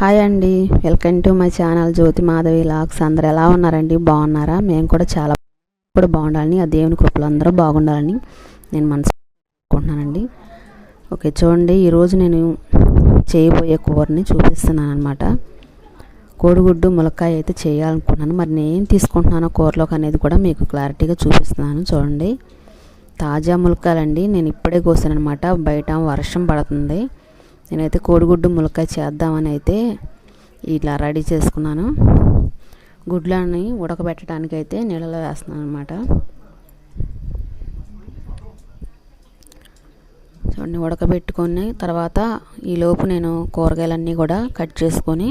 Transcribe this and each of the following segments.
Hi అండి. Welcome to my channel Jyothi Madhavi lakhs అందరు ఎలా ఉన్నారండి? బాగున్నారా? మేము కూడా చాలా కూడా బాగుండాలని ఆ దేవుని కృపలు అందరూ బాగుండాలని నేను మనసు అనుకుంటున్నానండి ఓకే చూడండి ఈరోజు నేను చేయబోయే కూరని చూపిస్తున్నాను అనమాట కోడిగుడ్డు ములక్కాయ అయితే చేయాలనుకున్నాను. మరి నేను తీసుకుంటున్నానో కూరలోకి అనేది కూడా మీకు క్లారిటీగా చూపిస్తున్నాను. చూడండి. తాజా ములక్కాయలండి. నేను ఇప్పుడే కోసాను అనమాట బయట వర్షం పడుతుంది. నేనైతే కోడిగుడ్డు ములక్కాయ చేద్దామని అయితే ఇట్లా రెడీ చేసుకున్నాను. గుడ్లని ఉడకబెట్టడానికి అయితే నీళ్ళలో వేస్తున్నాను అనమాట చూడండి ఉడకబెట్టుకొని తర్వాత ఈలోపు నేను కూరగాయలన్నీ కూడా కట్ చేసుకొని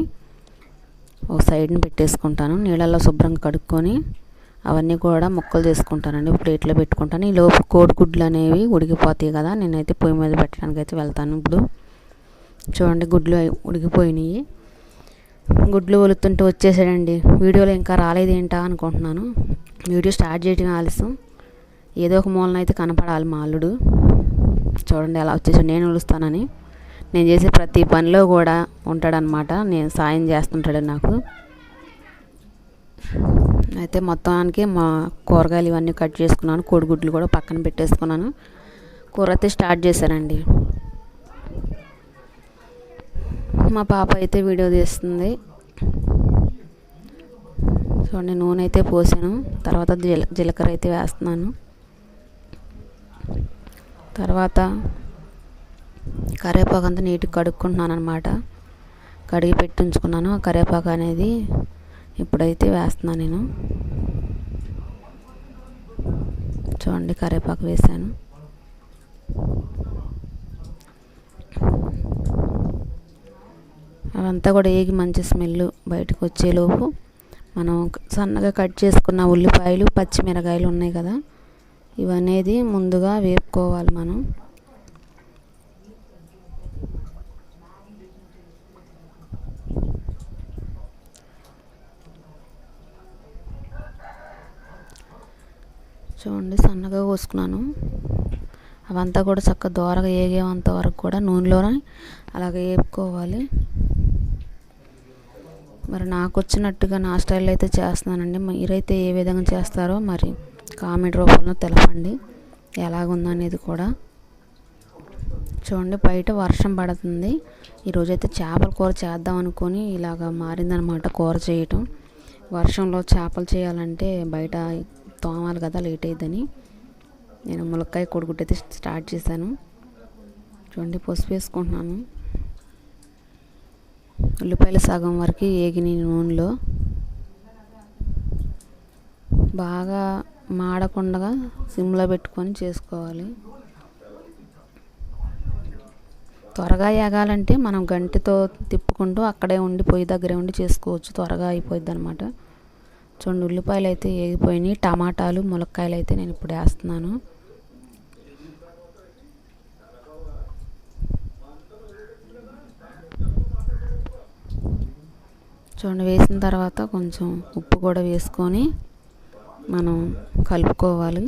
ఒక సైడ్ని పెట్టేసుకుంటాను. నీళ్ళల్లో శుభ్రంగా కడుక్కొని అవన్నీ కూడా ముక్కలు చేసుకుంటానండి. ప్లేట్లో పెట్టుకుంటాను. ఈ లోపు కోడిగుడ్లు అనేవి ఉడికిపోతాయి కదా నేనైతే పొయ్యి మీద పెట్టడానికి అయితే వెళ్తాను ఇప్పుడు. చూడండి గుడ్లు ఉడికిపోయినాయి. గుడ్లు ఒలుతుంటే వచ్చేసాడండి. వీడియోలో ఇంకా రాలేదేంటా అనుకుంటున్నాను. వీడియో స్టార్ట్ చేయడం ఆలస్యం. ఏదో ఒక మూలన అయితే కనపడాలి మా అల్లుడు. చూడండి అలా వచ్చేసాడు. నేను ఉలుస్తానని నేను చేసే ప్రతి పనిలో కూడా ఉంటాడనమాట నేను సాయం చేస్తుంటాడు నాకు. అయితే మొత్తానికి మా కూరగాయలు ఇవన్నీ కట్ చేసుకున్నాను. కోడిగుడ్లు కూడా పక్కన పెట్టేసుకున్నాను. కూర అయితే స్టార్ట్ చేశానండి. మా పాప అయితే వీడియో తీస్తుంది. చూడండి నూనె అయితే పోసాను. తర్వాత జీల జీలకర్ర అయితే వేస్తున్నాను. తర్వాత కరివేపాకు అంతా నీట్గా కడుక్కుంటున్నాను అనమాట కడిగి పెట్టి ఉంచుకున్నాను. ఆ కరివేపాకు అనేది ఇప్పుడైతే వేస్తున్నాను నేను. చూడండి కరివేపాకు వేసాను. అవంతా కూడా ఏగి మంచి స్మెల్ బయటకు వచ్చేలోపు మనం సన్నగా కట్ చేసుకున్న ఉల్లిపాయలు పచ్చిమిరకాయలు ఉన్నాయి కదా ఇవనేది ముందుగా వేపుకోవాలి మనం. చూడండి సన్నగా కోసుకున్నాను. అవంతా కూడా చక్కగా దోరగా ఏగేవంత వరకు కూడా నూనెలోనే అలాగే వేపుకోవాలి. మరి నాకు వచ్చినట్టుగా నా స్టైల్ అయితే చేస్తున్నానండి. మీరైతే ఏ విధంగా చేస్తారో మరి కామెంట్ రూపంలో తెలపండి. ఎలాగుందనేది కూడా. చూడండి బయట వర్షం పడుతుంది. ఈరోజైతే చేపల కూర చేద్దాం అనుకొని ఇలాగ మారిందనమాట కూర చేయటం. వర్షంలో చేపలు చేయాలంటే బయట తోమాలి కదా లేట్ అయ్యిందని నేను ములక్కాయ కొడుగుడ్డు స్టార్ట్ చేశాను. చూడండి పసుపు వేసుకుంటున్నాను. ఉల్లిపాయలు సగం వరకు ఏగిన నూనెలో బాగా మాడకుండా సిమ్లో పెట్టుకొని చేసుకోవాలి. త్వరగా ఏగాలంటే మనం గంటితో తిప్పుకుంటూ అక్కడే ఉండి పొయ్యి దగ్గరే ఉండి చేసుకోవచ్చు. త్వరగా అయిపోద్ది అనమాట చూడండి ఉల్లిపాయలు అయితే ఏగిపోయినాయి. టమాటాలు ములక్కాయలు అయితే నేను ఇప్పుడు వేస్తున్నాను చూడండి వేసిన తర్వాత కొంచెం ఉప్పు కూడా వేసుకొని మనం కలుపుకోవాలి.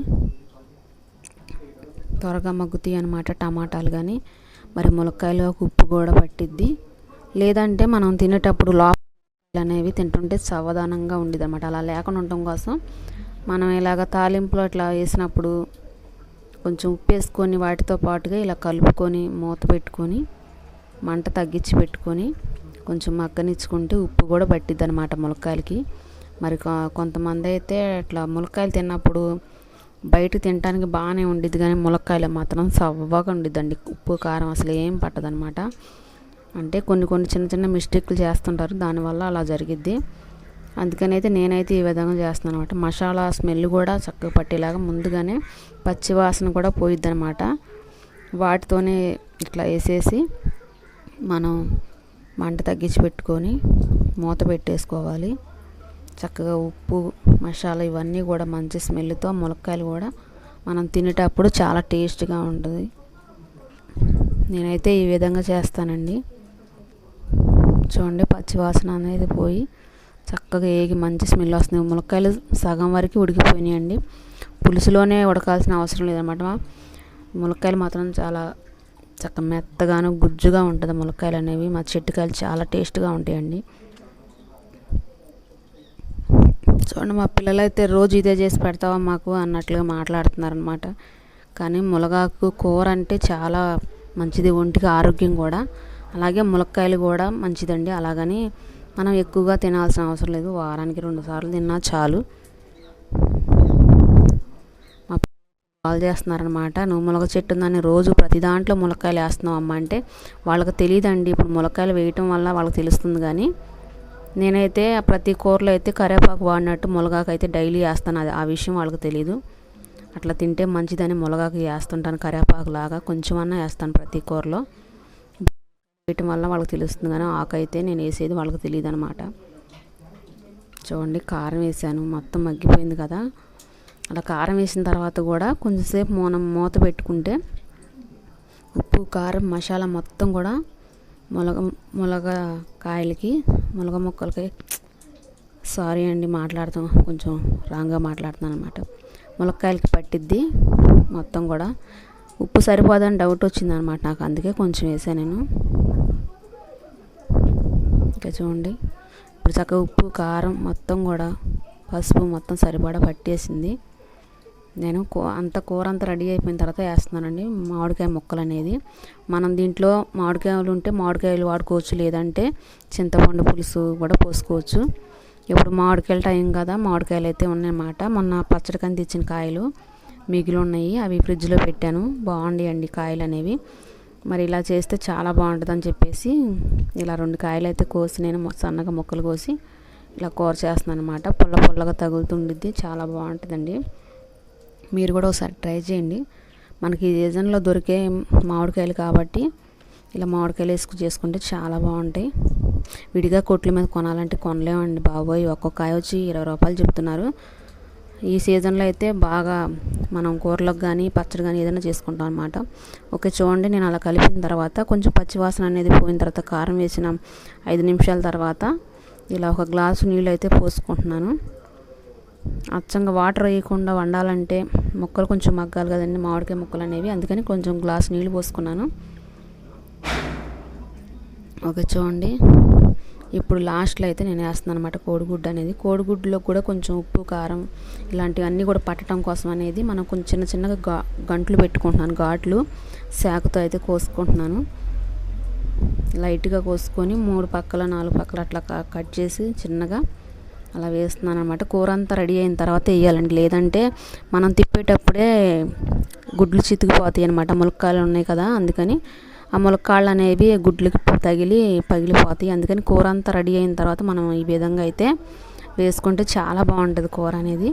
త్వరగా మగ్గుతాయి అనమాట టమాటాలు కానీ మరి ములక్కాయలో ఉప్పు కూడా పట్టిద్ది. లేదంటే మనం తినేటప్పుడు లోపల అనేవి తింటుంటే సవధానంగా ఉండేది అనమాట అలా లేకుండా ఉండటం కోసం మనం ఇలాగ తాలింపులో ఇట్లా వేసినప్పుడు కొంచెం ఉప్పు వేసుకొని వాటితో పాటుగా ఇలా కలుపుకొని మూత పెట్టుకొని మంట తగ్గించి పెట్టుకొని కొంచెం మగ్గనిచ్చుకుంటే ఉప్పు కూడా పట్టిద్ది అనమాట ములక్కాయలకి. మరి కొంతమంది అయితే ఇట్లా ములక్కాయలు తిన్నప్పుడు బయట తినడానికి బాగానే ఉండిద్ది కానీ ములక్కాయలు మాత్రం సవ్వగా ఉండిద్దండి. ఉప్పు కారం అసలు ఏం పట్టదనమాట అంటే కొన్ని కొన్ని చిన్న చిన్న మిస్టేక్లు చేస్తుంటారు. దానివల్ల అలా జరిగిద్ది. అందుకని అయితే నేనైతే ఈ విధంగా చేస్తున్నాను అనమాట మసాలా స్మెల్ కూడా చక్కగా పట్టేలాగా ముందుగానే పచ్చి వాసన కూడా పోయిద్ది అనమాట వాటితోనే ఇట్లా వేసేసి మనం మంట తగ్గించి పెట్టుకొని మూత పెట్టేసుకోవాలి. చక్కగా ఉప్పు మసాలా ఇవన్నీ కూడా మంచి స్మెల్తో ములక్కాయలు కూడా మనం తినేటప్పుడు చాలా టేస్ట్గా ఉంటుంది. నేనైతే ఈ విధంగా చేస్తానండి. చూడండి పచ్చివాసన అనేది పోయి చక్కగా ఏగి మంచి స్మెల్ వస్తుంది. ములక్కాయలు సగం వరకు ఉడికిపోయినాయండి. పులుసులోనే ఉడకాల్సిన అవసరం లేదనమాట. ములక్కాయలు మాత్రం చాలా చక్క మెత్తగాను గుజ్జుగా ఉంటుంది ములక్కాయలు అనేవి మా చెట్టుకాయలు చాలా టేస్ట్గా ఉంటాయండి. చూడండి మా పిల్లలు అయితే రోజు ఇదే చేసి పెడతావా మాకు అన్నట్లుగా మాట్లాడుతున్నారనమాట కానీ ములగాకు కూర అంటే చాలా మంచిది ఒంటికి ఆరోగ్యం కూడా. అలాగే ములక్కాయలు కూడా మంచిదండి. అలాగని మనం ఎక్కువగా తినాల్సిన అవసరం లేదు. వారానికి రెండు సార్లు తిన్నా చాలు మా కాల్ చేస్తున్నారనమాట నువ్వు ములగ చెట్టు ఉందని రోజు ప్రతి దాంట్లో ములక్కాయలు వేస్తున్నావు అమ్మ అంటే వాళ్ళకి తెలియదండి ఇప్పుడు ములక్కాయలు వేయటం వల్ల వాళ్ళకి తెలుస్తుంది కానీ నేనైతే ప్రతి కూరలో అయితే కరివేపాకు వాడినట్టు మునగాకు అయితే డైలీ వేస్తాను. అది ఆ విషయం వాళ్ళకి తెలీదు. అట్లా తింటే మంచిదని మునగాకు వేస్తుంటాను కరివేపాకు లాగా. కొంచెమన్నా వేస్తాను ప్రతి కూరలో. వేయటం వల్ల వాళ్ళకి తెలుస్తుంది కానీ ఆకు అయితే నేను వేసేది వాళ్ళకి తెలియదు అనమాట చూడండి కారం వేసాను. మొత్తం మగ్గిపోయింది కదా. అలా కారం వేసిన తర్వాత కూడా కొంచెంసేపు మనం మూత పెట్టుకుంటే ఉప్పు కారం మసాలా మొత్తం కూడా ములగ ములగ కాయలకి ములగ మొక్కలకి సారీ అండి మాట్లాడతాం కొంచెం రాంగ్గా మాట్లాడుతున్నాను అనమాట ములక్కాయలకి పట్టిద్ది మొత్తం కూడా. ఉప్పు సరిపోదని డౌట్ వచ్చింది అనమాట నాకు అందుకే కొంచెం వేసాను నేను. ఇంకా చూడండి ఇప్పుడు చక్కగా ఉప్పు కారం మొత్తం కూడా పసుపు మొత్తం సరిపడా పట్టేసింది. నేను అంత కూర అంతా రెడీ అయిపోయిన తర్వాత వేస్తున్నానండి మామిడికాయ ముక్కలు అనేది మనం దీంట్లో మామిడికాయలు ఉంటే మామిడికాయలు వాడుకోవచ్చు లేదంటే చింతపండు పులుసు కూడా పోసుకోవచ్చు. ఇప్పుడు మామిడికాయల టైం కదా మామిడికాయలు అయితే ఉన్నాయన్నమాట. మొన్న పచ్చడి కంది ఇచ్చిన కాయలు మిగిలి ఉన్నాయి అవి ఫ్రిడ్జ్లో పెట్టాను. బాగుండేయండి కాయలు అనేవి మరి ఇలా చేస్తే చాలా బాగుంటుంది అని చెప్పేసి ఇలా రెండు కాయలు అయితే కోసి నేను సన్నగా ముక్కలు కోసి ఇలా కూర చేస్తున్నాను అనమాట పుల్ల పుల్లగా తగులుతుండిద్ది చాలా బాగుంటుందండి. మీరు కూడా ఒకసారి ట్రై చేయండి. మనకి ఈ సీజన్లో దొరికే మామిడికాయలు కాబట్టి ఇలా మామిడికాయలు వేసుకు చేసుకుంటే చాలా బాగుంటాయి. విడిగా కొట్ల మీద కొనాలంటే కొనలేమండి బాబోయ్. ఒక్కొక్క కాయ వచ్చి ఇరవై రూపాయలు చెప్తున్నారు. ఈ సీజన్లో అయితే బాగా మనం కూరలకు కానీ పచ్చడి కానీ ఏదైనా చేసుకుంటాం అనమాట ఓకే చూడండి. నేను అలా కలిపిన తర్వాత కొంచెం పచ్చివాసన అనేది పోయిన తర్వాత కారం వేసిన ఐదు నిమిషాల తర్వాత ఇలా ఒక గ్లాసు నీళ్ళు అయితే పోసుకుంటున్నాను. అచ్చంగా వాటర్ వేయకుండా వండాలంటే ముక్కలు కొంచెం మగ్గాలి కదండి మామిడికాయ ముక్కలు అనేవి. అందుకని కొంచెం గ్లాస్ నీళ్ళు పోసుకున్నాను. ఓకే చూడండి. ఇప్పుడు లాస్ట్లో అయితే నేను వేస్తున్నాను అనమాట కోడిగుడ్డు అనేది. కోడిగుడ్డులో కూడా కొంచెం ఉప్పు కారం ఇలాంటివన్నీ కూడా పట్టడం కోసం అనేది మనం కొంచెం చిన్న చిన్నగా గా గంటలు పెట్టుకుంటున్నాను. ఘాట్లు శాఖతో అయితే కోసుకుంటున్నాను. లైట్గా కోసుకొని మూడు పక్కల నాలుగు పక్కల అట్లా కట్ చేసి చిన్నగా అలా వేస్తున్నాను అనమాట కూర అంతా రెడీ అయిన తర్వాత వేయాలండి. లేదంటే మనం తిప్పేటప్పుడే గుడ్లు చితికిపోతాయి అనమాట ములక్కాయలు ఉన్నాయి కదా అందుకని ఆ ములక్కాళ్ళు అనేవి గుడ్లకి తగిలి పగిలిపోతాయి. అందుకని కూర అంతా రెడీ అయిన తర్వాత మనం ఈ విధంగా అయితే వేసుకుంటే చాలా బాగుంటుంది కూర అనేది.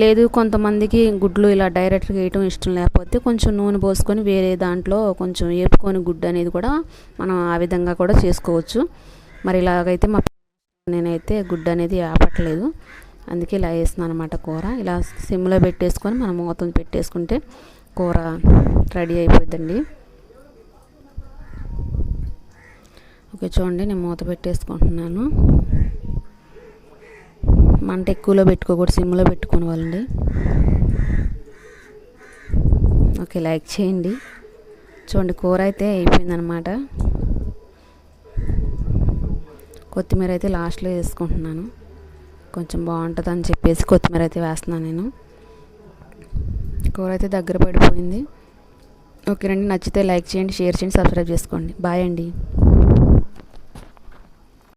లేదు కొంతమందికి గుడ్లు ఇలా డైరెక్ట్గా వేయటం ఇష్టం లేకపోతే కొంచెం నూనె పోసుకొని వేరే దాంట్లో కొంచెం వేపుకొని గుడ్డు అనేది కూడా మనం ఆ విధంగా కూడా చేసుకోవచ్చు. మరి ఇలాగైతే మా నేనైతే గుడ్డ అనేది ఆపట్లేదు. అందుకే ఇలా వేస్తున్నాను అనమాట కూర. ఇలా సిమ్లో పెట్టేసుకొని మనం మూతం పెట్టేసుకుంటే కూర రెడీ అయిపోద్దండి ఓకే చూడండి నేను మూత పెట్టేసుకుంటున్నాను. మంట ఎక్కువలో పెట్టుకోకూడదు సిమ్లో పెట్టుకుని వాళ్ళండి ఓకే లైక్ చేయండి. చూడండి కూర అయితే అయిపోయిందనమాట కొత్తిమీర అయితే లాస్ట్లో వేసుకుంటున్నాను. కొంచెం బాగుంటుంది అని చెప్పేసి కొత్తిమీర అయితే వేస్తున్నాను నేను. కూర అయితే దగ్గర పడిపోయింది. ఓకేనండి నచ్చితే లైక్ చేయండి షేర్ చేయండి సబ్స్క్రైబ్ చేసుకోండి. బాయ్ అండి.